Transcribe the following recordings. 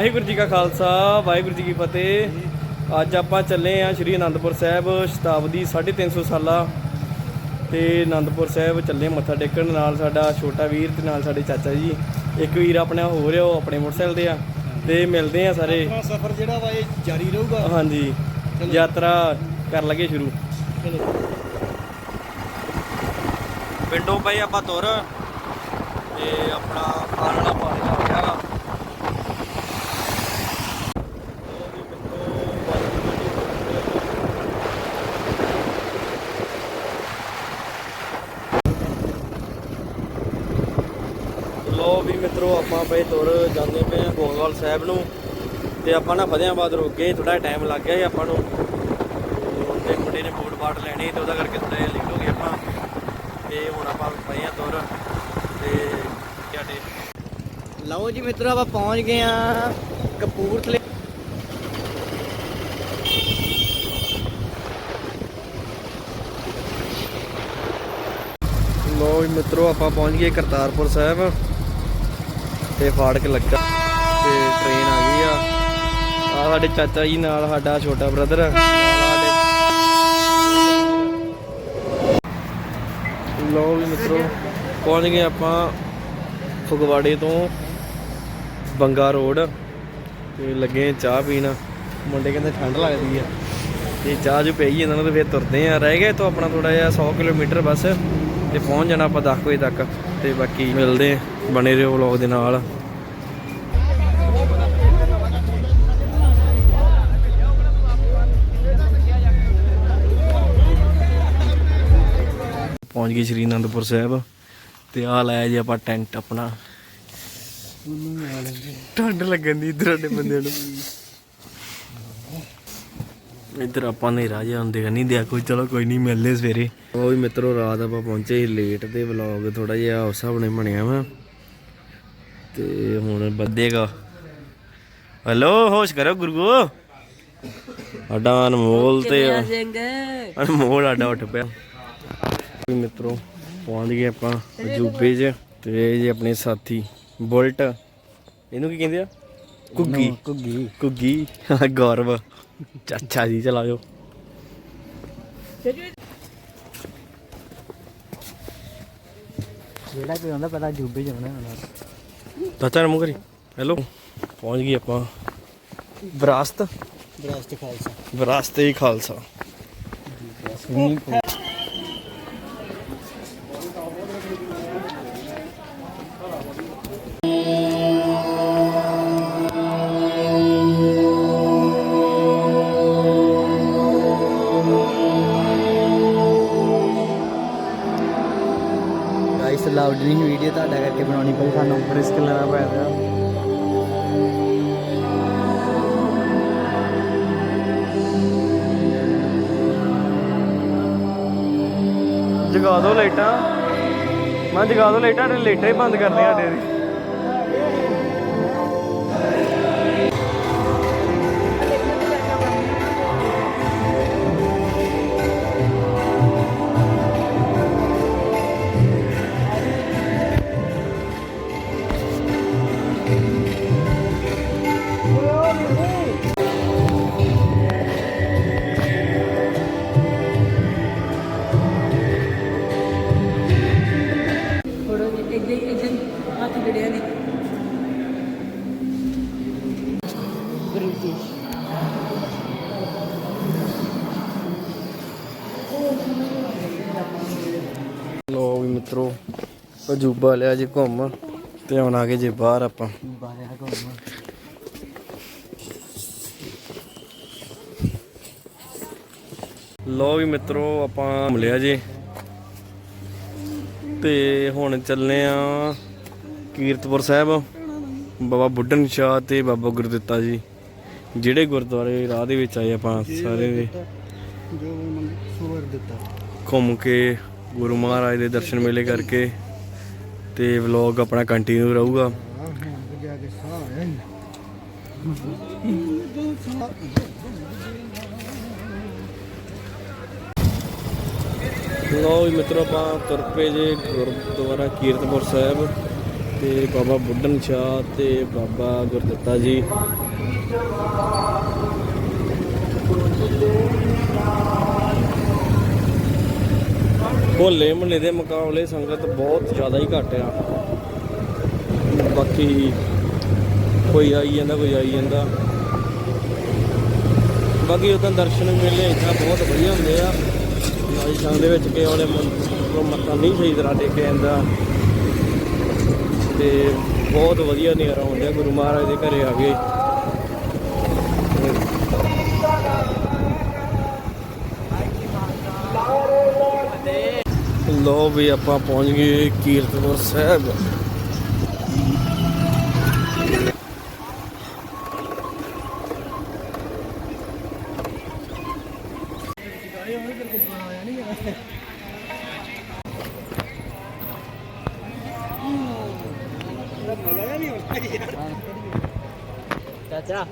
ਵਾਹਿਗੁਰੂ ਜੀ ਕਾ ਖਾਲਸਾ ਵਾਹਿਗੁਰੂ ਜੀ ਕੀ ਫਤਿਹ। ਅੱਜ ਆਪਾਂ ਚੱਲੇ ਆ ਸ਼੍ਰੀ ਅਨੰਦਪੁਰ ਸਾਹਿਬ ਸ਼ਤਾਬਦੀ 350 ਸਾਲਾ। ਤੇ ਅਨੰਦਪੁਰ ਸਾਹਿਬ ਚੱਲੇ ਮੱਥਾ ਟੇਕਣ ਨਾਲ ਸਾਡਾ ਛੋਟਾ ਵੀਰ ਤੇ ਨਾਲ ਸਾਡੇ ਚਾਚਾ ਜੀ। ਇੱਕ ਵੀਰ ਆਪਣਾ ਹੋ ਰਿਹਾ ਉਹ ਆਪਣੇ ਮੋਟਰਸਾਈਕਲ ਤੇ ਆ। ਤੇ ਮਿਲਦੇ ਆ ਸਾਰੇ। ਆਪਣਾ ਸਫ਼ਰ ਜਿਹੜਾ ਵਾ ਇਹ ਜਾਰੀ ਰਹੂਗਾ? ਹਾਂਜੀ ਯਾਤਰਾ ਕਰ ਲਗੇ ਸ਼ੁਰੂ। ਪਿੰਡੋਂ ਪਈ ਆਪਾਂ ਤੁਰ। ਤੇ ਆਪਣਾ ਵਾਲਾ ਪਾਣੀ ਆ ਗਿਆ ਵਾ ਲੋ ਵੀ ਮਿੱਤਰੋ ਆਪਾਂ ਪਏ, ਤੁਰ ਜਾਂਦੇ ਪਏ ਆ ਗੋਗਵਾਲ ਸਾਹਿਬ ਨੂੰ। ਤੇ ਆਪਾਂ ਨਾ ਫਤਿਆਬਾਦ ਰੁਕ ਗਏ ਥੋੜਾ ਟਾਈਮ ਲੱਗ ਗਿਆ ਜੀ ਆਪਾਂ ਨੂੰ। ਤੇ ਮੁੰਡੇ ਨੇ ਬੂਟ ਬਾਟ ਲੈਣੇ ਤੇ ਉਹਦਾ ਕਰਕੇ ਥੋੜਾ ਜਿਹਾ ਲੇਟ ਹੋ ਗਏ ਆਪਾਂ। ਤੇ ਹੁਣ ਆਪਾਂ ਪਏ ਆ ਤੁਰ। ਤੇ ਕਿਆਡੇ ਲਓ ਜੀ ਮਿੱਤਰੋ, ਆਪਾਂ ਪਹੁੰਚ ਗਏ ਆ ਕਪੂਰਥਲੇ। ਲੋ ਵੀ ਮਿੱਤਰੋ, ਆਪਾਂ ਪਹੁੰਚ ਗਏ ਕਰਤਾਰਪੁਰ ਸਾਹਿਬ। ਤੇ ਫਾੜਕ ਲੱਗਾ ਤੇ ਟ੍ਰੇਨ ਆ ਗਈ ਆ। ਆ ਸਾਡੇ ਚਾਚਾ ਜੀ ਨਾਲ ਸਾਡਾ ਛੋਟਾ ਬ੍ਰਦਰ ਲੋ ਵੀ ਮਿੱਤਰੋ ਪਹੁੰਚ ਗਏ ਆਪਾਂ ਫਗਵਾੜੇ ਤੋਂ ਬੰਗਾ ਰੋਡ ਤੇ ਲੱਗੇ ਚਾਹ ਪੀਣ। ਮੁੰਡੇ ਕਹਿੰਦੇ ਠੰਡ ਲੱਗਦੀ ਆ। ਤੇ ਚਾਹ ਜੋ ਪਈ ਇਹਨਾਂ ਨੂੰ ਤੇ ਫਿਰ ਤੁਰਦੇ ਆ। ਰਹਿ ਗਏ ਤੋਂ ਆਪਣਾ ਥੋੜਾ ਜਿਹਾ 100 ਕਿਲੋਮੀਟਰ ਬਸ ਤੇ ਪਹੁੰਚ ਜਾਣਾ ਆਪਾਂ 10 ਵਜੇ ਤੱਕ ਤੇ ਬਾਕੀ ਮਿਲਦੇ ਆ, ਬਣੇ ਰਹੋ ਵਲੌਗ ਦੇ ਨਾਲ। ਪਹੁੰਚ ਗਏ ਸ਼੍ਰੀ ਅਨੰਦਪੁਰ ਸਾਹਿਬ ਤੇ ਆ ਲਾਇਆ ਜੀ ਆਪਾਂ ਟੈਂਟ ਆਪਣਾ। ਠੰਡ ਲੱਗਣ ਦੀ ਇਧਰ ਦੇ ਬੰਦੇ ਨੂੰ। ਇੱਧਰ ਆਪਾਂ ਨੇ ਰਾਜਾ ਹੁੰਦੇ ਨਹੀਂ ਦਿਆ ਕੋਈ ਚਲੋ ਕੋਈ ਨਹੀਂ, ਮਿਲਦੇ ਸਵੇਰੇ। ਉਹ ਵੀ ਮਿੱਤਰੋ, ਰਾਤ ਆਪਾਂ ਪਹੁੰਚੇ ਸੀ ਲੇਟ ਤੇ ਵਲੌਗ ਥੋੜਾ ਜਿਹਾ ਉਸ ਹਿਸਾਬ ਨਾਲ ਬਣਿਆ ਵਾ। ਤੇ ਹੁਣ ਬੱਦੇਗਾ ਹੈਲੋ ਹੋਸ਼ ਕਰੋ ਗੁਰੂ ਸਾਡਾ ਅਨਮੋਲ ਤੇ ਅਨਮੋਲ ਸਾਡਾ ਉੱਠ ਪਿਆ। ਵੀ ਮਿੱਤਰੋ ਪਹੁੰਚ ਗਏ ਆਪਾਂ ਅਜੂਬੇ 'ਚ ਤੇ ਇਹ ਜੀ ਆਪਣੇ ਸਾਥੀ ਬੁਲਟ। ਇਹਨੂੰ ਕੀ ਕਹਿੰਦੇ ਆ? ਕੁੱਗੀ ਘੁੱਗੀ। ਕੁੱਗੀ ਗੌਰਵ। ਚਾਚਾ ਜੀ ਚਲਾਓ ਜਿਹੜਾ ਕੋਈ ਹੁੰਦਾ ਪਤਾ ਜੂਬੇ ਜਾਣਾ ਹੁੰਦਾ ਚਾਚਾ ਨੂੰ ਕਰੀ ਹੈਲੋ ਪਹੁੰਚ ਗਏ ਆਪਾਂ। ਵਿਰਾਸਤ। ਬ੍ਰਸਟ ਖਾਲਸਾ। ਵਿਰਾਸਤ ਹੀ ਖਾਲਸਾ। ਜਗਾ ਦੋ ਲਾਈਟਾਂ। ਮੈਂ ਜਗਾ ਦੋ ਲਾਈਟਾਂ ਤੇ ਲਾਈਟਾਂ ਹੀ ਬੰਦ ਕਰਨੇ ਆ ਅਜੂਬਾ ਲਿਆ ਜੀ ਘੁੰਮ ਤੇ ਹੁਣ ਆ ਗਏ ਜੇ ਬਾਹਰ ਆਪਾਂ। ਬਾਰਿਆ ਲੋ ਵੀ ਮਿੱਤਰੋ, ਆਪਾਂ ਮਿਲਿਆ ਲਿਆ ਜੀ। ਤੇ ਹੁਣ ਚੱਲੇ ਆ ਕੀਰਤਪੁਰ ਸਾਹਿਬ। ਬਾਬਾ ਬੁੱਢਨ ਸ਼ਾਹ ਤੇ ਬਾਬਾ ਗੁਰਦਿੱਤਾ ਜੀ, ਜਿਹੜੇ ਗੁਰਦੁਆਰੇ ਰਾਹ ਦੇ ਵਿੱਚ ਆਏ ਆਪਾਂ ਸਾਰੇ। ਦੇ ਜੋ ਮਨ ਦਿੱਤਾ ਘੁੰਮ ਕੇ ਗੁਰੂ ਮਹਾਰਾਜ ਦੇ ਦਰਸ਼ਨ ਮੇਲੇ ਕਰਕੇ ਤੇ ਵਲੌਗ ਆਪਣਾ ਕੰਟੀਨਿਊ ਰਹੂਗਾ। ਆ ਲੋ ਮਿੱਤਰੋ, ਆਪਾਂ ਤੁਰ ਪਏ ਜੇ ਗੁਰਦੁਆਰਾ ਕੀਰਤਪੁਰ ਸਾਹਿਬ ਤੇ ਬਾਬਾ ਬੁੱਢਨ ਸ਼ਾਹ ਤੇ ਬਾਬਾ ਗੁਰਦੱਤਾ ਜੀ। ਹੋਲੇ ਮਹੱਲੇ ਦੇ ਮੁਕਾਬਲੇ ਸੰਗਤ ਬਹੁਤ ਜ਼ਿਆਦਾ ਹੀ ਘੱਟ ਆ। ਬਾਕੀ ਕੋਈ ਆਈ ਜਾਂਦਾ, ਕੋਈ ਆਈ ਜਾਂਦਾ। ਬਾਕੀ ਉਦੋਂ ਦਰਸ਼ਨ ਮੇਲੇ ਇੱਦਾਂ ਬਹੁਤ ਵਧੀਆ ਹੁੰਦੇ ਆ। ਰਾਜਸਥਾਨ ਦੇ ਵਿੱਚ ਕਿ ਉਹਨੇ ਮੱਥਾ ਨਹੀਂ ਸਹੀ ਤਰ੍ਹਾਂ ਟੇਕਿਆ ਜਾਂਦਾ। ਤੇ ਬਹੁਤ ਵਧੀਆ ਨਜ਼ਾਰਾ ਹੁੰਦਾ ਗੁਰੂ ਮਹਾਰਾਜ ਦੇ ਘਰੇ ਆ ਗਏ ਲੋ ਵੀ ਆਪਾਂ ਪਹੁੰਚ ਗਏ ਕੀਰਤਪੁਰ ਸਾਹਿਬ। ਚਾਚਾ।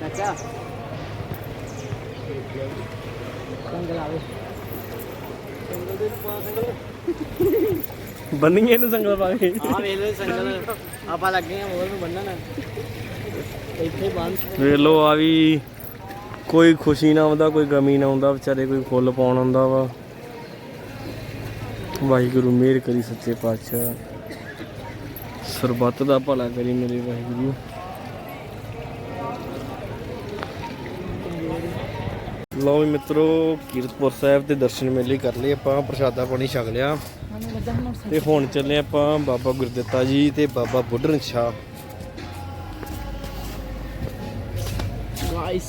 ਚਾਚਾ। ਸੰਗਲ ਆਵੇ ਬੰਨੀਏ ਇਹਨੂੰ ਸੰਗਲ ਪਾ ਕੇ। ਆ ਵੇਖ ਲਓ ਸੰਗਲ। ਆਪਾਂ ਲੱਗੇ ਆ ਮੋਰ ਨੂੰ ਬੰਨਣ। ਇੱਥੇ ਬੰਨ। ਵੇਖ ਲੋ ਆ ਵੀ ਕੋਈ ਖੁਸ਼ੀ ਨਾ ਆਉਂਦਾ ਕੋਈ ਗਮੀ ਨਾ ਆਉਂਦਾ ਵਿਚਾਰੇ ਕੋਈ ਫੁੱਲ ਪਾਉਣ ਆਉਂਦਾ ਵਾ। ਵਾਹਿਗੁਰੂ ਮਿਹਰ ਕਰੀ ਸੱਚੇ ਪਾਤਸ਼ਾਹ। ਸਰਬੱਤ ਦਾ ਭਲਾ ਕਰੀ ਮੇਰੇ ਵਾਹਿਗੁਰੂ। ਲਓ ਵੀ ਮਿੱਤਰੋ ਕੀਰਤਪੁਰ ਸਾਹਿਬ ਦੇ ਦਰਸ਼ਨ ਮੇਲੇ ਕਰ ਲਏ ਆਪਾਂ ਪ੍ਰਸ਼ਾਦਾ ਪਾਣੀ ਛਕ ਲਿਆ। ਤੇ ਹੁਣ ਚੱਲੇ ਆਪਾਂ ਬਾਬਾ ਗੁਰਦਿੱਤਾ ਜੀ ਤੇ ਬਾਬਾ ਬੁੱਢਨ ਸ਼ਾਹ। ਗਾਇਸ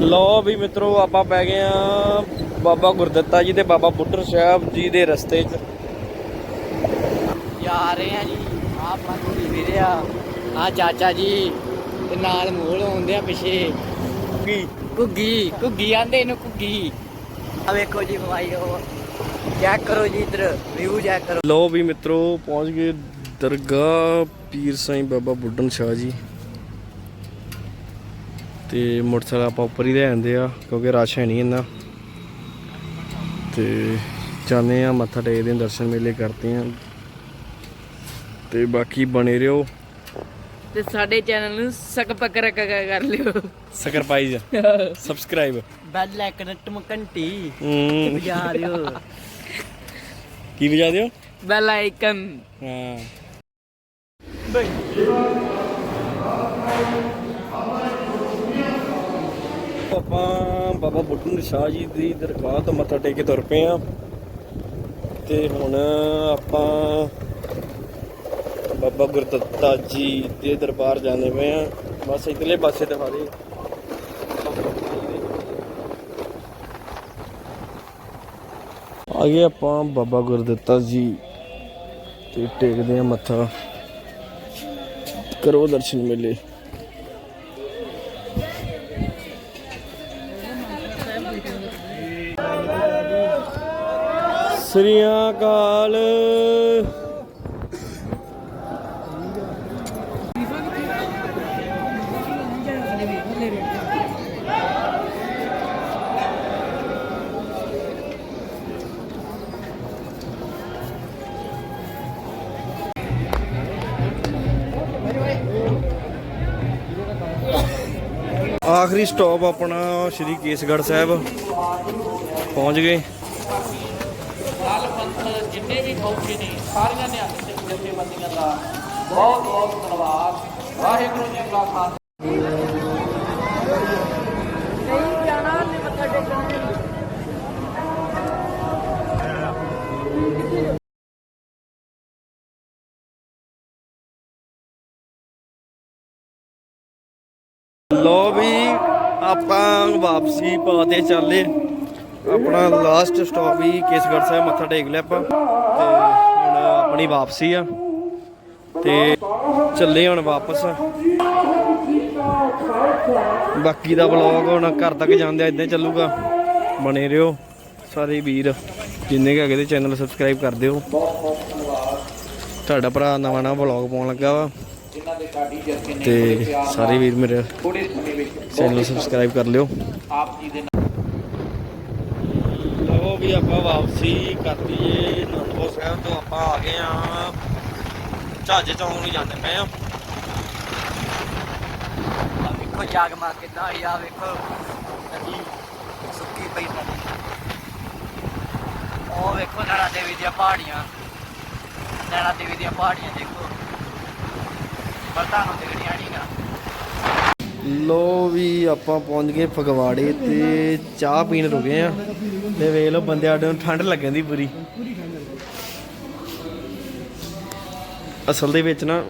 ਲੋ ਵੀ ਮਿੱਤਰੋ ਆਪਾਂ ਪੈ ਗਏ ਆ ਬਾਬਾ ਗੁਰਦਿੱਤਾ ਜੀ ਤੇ ਬਾਬਾ ਬੁੱਢਰ ਸਾਹਿਬ ਜੀ ਦੇ ਰਸਤੇ 'ਚ। ਜਾ ਰਹੇ ਆ ਜੀ ਆ ਆਪਣਾ ਕੋਈ ਵੀਰੇ ਆ ਆ ਚਾਚਾ ਜੀ ਤੇ ਨਾਲ ਮੋਲ ਹੁੰਦੇ ਆ ਪਿਛੇ। ਕੀ? ਘੁੱਗੀ ਘੁੱਗੀ ਆਂਦੇ ਇਹਨੂੰ ਘੁੱਗੀ। ਆ ਵੇਖੋ ਜੀ ਭਾਈਓ ਚੈੱਕ ਕਰੋ ਜੀ ਇਧਰ ਵਿਊ ਚੈੱਕ ਕਰੋ। ਲੋ ਵੀ ਮਿੱਤਰੋ, ਪਹੁੰਚ ਗਏ ਦਰਗਾਹ ਪੀਰ ਸਾਈਂ ਬਾਬਾ ਬੁੱਢਨ ਸ਼ਾਹ ਜੀ। ਤੇ ਮੋਟਰਸਾਈਕਲ ਆਪਾਂ ਉੱਪਰ ਹੀ ਲੈ ਆਂਦੇ ਆ, ਕਿਉਂਕਿ ਰਸ਼ ਹੈ ਨਹੀਂ ਇੰਨਾ। ਤੇ ਜਾਂਦੇ ਆ, ਮੱਥਾ ਟੇਕਦੇ ਦਰਸ਼ਨ ਮੇਲੇ ਕਰਦੇ ਆ। ਤੇ ਬਾਕੀ ਬਣੇ ਰਹੋ। ਤੇ ਸਾਡੇ ਚੈਨਲ ਨੂੰ ਸਕ ਪਕਰ ਕਰ ਲਿਓ। ਸਕਰਪਾਈਜ਼ ਸਬਸਕ੍ਰਾਈਬ ਬੈਲ ਆਈਕਨ ਟਮ ਘੰਟੀ। ਹੂੰ। ਵਜਾ ਦਿਓ। ਕੀ ਵਜਾ ਦਿਓ? Bell icon. ਹਾਂ। ਆਪਾਂ ਬਾਬਾ ਬੁੱਢਨ ਸ਼ਾਹ ਜੀ ਦੀ ਦਰਗਾਹ ਤੋਂ ਮੱਥਾ ਟੇਕ ਕੇ ਤੁਰ ਪਏ ਆ ਤੇ ਹੁਣ ਆਪਾਂ ਬਾਬਾ ਗੁਰਦੱਤਾ ਜੀ ਦੇ ਦਰਬਾਰ ਜਾਂਦੇ ਪਏ ਆ। ਬਸ ਇਧਰਲੇ ਪਾਸੇ ਦਿਖਾ ਦੇ ਆ ਗਏ ਆਪਾਂ ਬਾਬਾ ਗੁਰਦੱਤਾ ਜੀ ਤੇ ਟੇਕਦੇ ਆ ਮੱਥਾ। ਕਰੋ ਦਰਸ਼ਨ ਮੇਲੇ। ਸ੍ਰੀ ਅਕਾਲ। ਆਖਰੀ ਸਟਾਪ ਆਪਣਾ ਸ਼੍ਰੀ ਕੇਸਗੜ੍ਹ ਸਾਹਿਬ। ਪਹੁੰਚ ਗਏ। ਪੰਥ ਜਿੰਨੇ ਵੀ ਪਹੁੰਚੇ ਨੇ, ਸਾਰੀਆਂ ਨਿਹੰਗ ਸਿੰਘ ਜਥੇਬੰਦੀਆਂ ਦਾ ਬਹੁਤ ਬਹੁਤ ਧੰਨਵਾਦ। ਵਾਹਿਗੁਰੂ ਜੀ ਕਾ ਖਾਲਸਾ। ਲੋ ਵੀ ਆਪਾਂ ਵਾਪਸੀ ਪਾਤੇ ਚੱਲੇ। ਆਪਣਾ ਲਾਸਟ ਸਟਾਪ ਵੀ ਕੇਸਗੜ੍ਹ ਸਾਹਿਬ ਮੱਥਾ ਟੇਕ ਲਿਆ ਆਪਾਂ। ਤੇ ਹੁਣ ਆਪਣੀ ਵਾਪਸੀ ਆ। ਤੇ ਚੱਲੇ ਹੁਣ ਵਾਪਸ। ਬਾਕੀ ਦਾ ਵਲੌਗ ਹੁਣ ਘਰ ਤੱਕ ਜਾਂਦੇ ਇਦਾਂ ਚੱਲੂਗਾ। ਬਣੇ ਰਹੋ ਸਾਰੇ ਵੀਰ। ਜਿੰਨੇ ਕੁ ਹੈਗੇ ਦੇ ਚੈਨਲ ਸਬਸਕ੍ਰਾਈਬ ਕਰ ਦਿਓ। ਤੁਹਾਡਾ ਭਰਾ ਨਵਾਂ ਨਵਾਂ ਵਲੌਗ ਪਾਉਣ ਲੱਗਾ ਵਾ। ਜਿਨ੍ਹਾਂ ਦੇ ਸਾਡੀ ਜਥੇ ਨੇ ਤੇ ਸਾਰੇ ਵੀਰ ਮੇਰੇ ਥੋੜੇ ਸਮੇਂ ਵਿੱਚ ਚੈਨਲ ਸਬਸਕ੍ਰਾਈਬ ਕਰ ਲਿਓ। ਆਪ ਜੀ ਦੇ ਲੋ ਵੀ ਆਪਾਂ ਵਾਪਸੀ ਕਰਤੀ ਏ ਅਨੰਦਪੁਰ ਸਾਹਿਬ ਤੋਂ ਆਪਾਂ ਆ ਗਏ ਆ ਝਾਜੇ ਚੌਂਕ ਨੂੰ ਜਾਂਦੇ ਪਏ ਆ ਆ ਵੇਖੋ ਜਾਗ ਮਾਰ ਕਿੱਦਾਂ ਆਈ ਆ ਵੇਖੋ। ਨਦੀ ਸੁੱਕੀ ਪਈ ਨਦੀ ਉਹ ਵੇਖੋ ਨੈਣਾ ਦੇਵੀ ਦੀਆਂ ਪਹਾੜੀਆਂ। ਨੈਣਾ ਦੇਵੀ ਦੀਆਂ ਪਹਾੜੀਆਂ ਦੇਖੋ। ਪਰ ਤੁਹਾਨੂੰ ਦਿਖਣੀਆਂ ਨਹੀਂ ਲੋ ਵੀ ਆਪਾਂ ਪਹੁੰਚ ਗਏ ਫਗਵਾੜੇ ਤੇ ਚਾਹ ਪੀਣ ਰੁਕੇ ਆ। ਤੇ ਵੇਖ ਲਓ ਬੰਦੇ ਆਡੇ ਨੂੰ ਠੰਡ ਲੱਗਣ ਦੀ ਪੂਰੀ। ਅਸਲ ਦੇ ਵਿੱਚ ਨਾ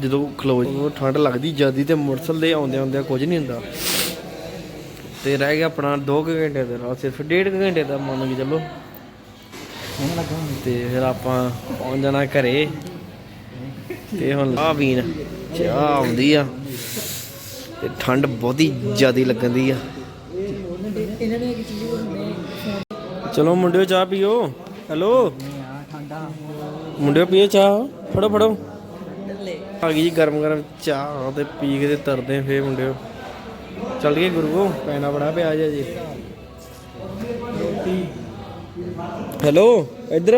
ਜਦੋਂ ਖਲੋ ਠੰਡ ਲੱਗਦੀ ਜਿਆਦੀ ਤੇ ਮੋਟਰਸਾਈਕਲ ਦੇ ਆਉਂਦੇ ਆਉਂਦੇ ਕੁਝ ਨਹੀਂ ਹੁੰਦਾ। ਤੇ ਰਹਿ ਗਿਆ ਆਪਣਾ 2 ਘੰਟੇ ਦਾ ਰਾਹ, ਸਿਰਫ 1.5 ਘੰਟੇ ਦਾ ਮੰਨ ਕੇ ਚੱਲੋ। ਤੇ ਫਿਰ ਆਪਾਂ ਪਹੁੰਚ ਜਾਣਾ ਘਰੇ। ਤੇ ਹੁਣ ਆ ਵੀਨ ਚਾਹ ਆਉਂਦੀ ਆ ਤੇ ਠੰਡ ਬਹੁਤੀ ਜ਼ਿਆਦੀ ਲੱਗਦੀ ਆ। ਚਲੋ ਮੁੰਡਿਓ ਚਾਹ ਪੀਓ। ਹੈਲੋ? ਮੁੰਡਿਓ ਪੀਓ ਚਾਹ। ਫੜੋ ਫੜੋ। ਆ ਗਈ ਜੀ ਗਰਮ ਗਰਮ ਚਾਹ, ਤੇ ਪੀ ਕੇ ਤੇ ਤਰਦੇ ਆਂ ਫੇਰ ਮੁੰਡਿਓ। ਚੱਲ ਗਏ ਗੁਰੂ ਪੈਣਾ ਬੜਾ ਪਿਆ ਜੀ ਹੈਲੋ, ਇੱਧਰ।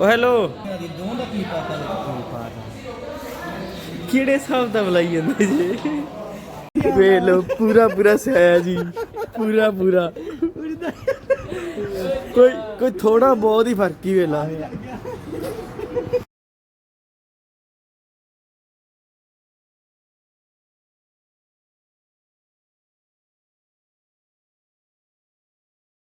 ਓ ਹੈਲੋ। ਕਿਹੜੇ ਹਿਸਾਬ ਦਾ ਬੁਲਾਈ ਜਾਂਦੇ ਜੀ? ਵੇਖ ਲੋ ਪੂਰਾ ਪੂਰਾ ਸਿਆਇਆ ਜੀ। ਪੂਰਾ ਪੂਰਾ। ਕੋਈ ਕੋਈ ਥੋੜਾ ਬਹੁਤ ਹੀ ਫ਼ਰਕ ਹੀ ਵੇਲਾ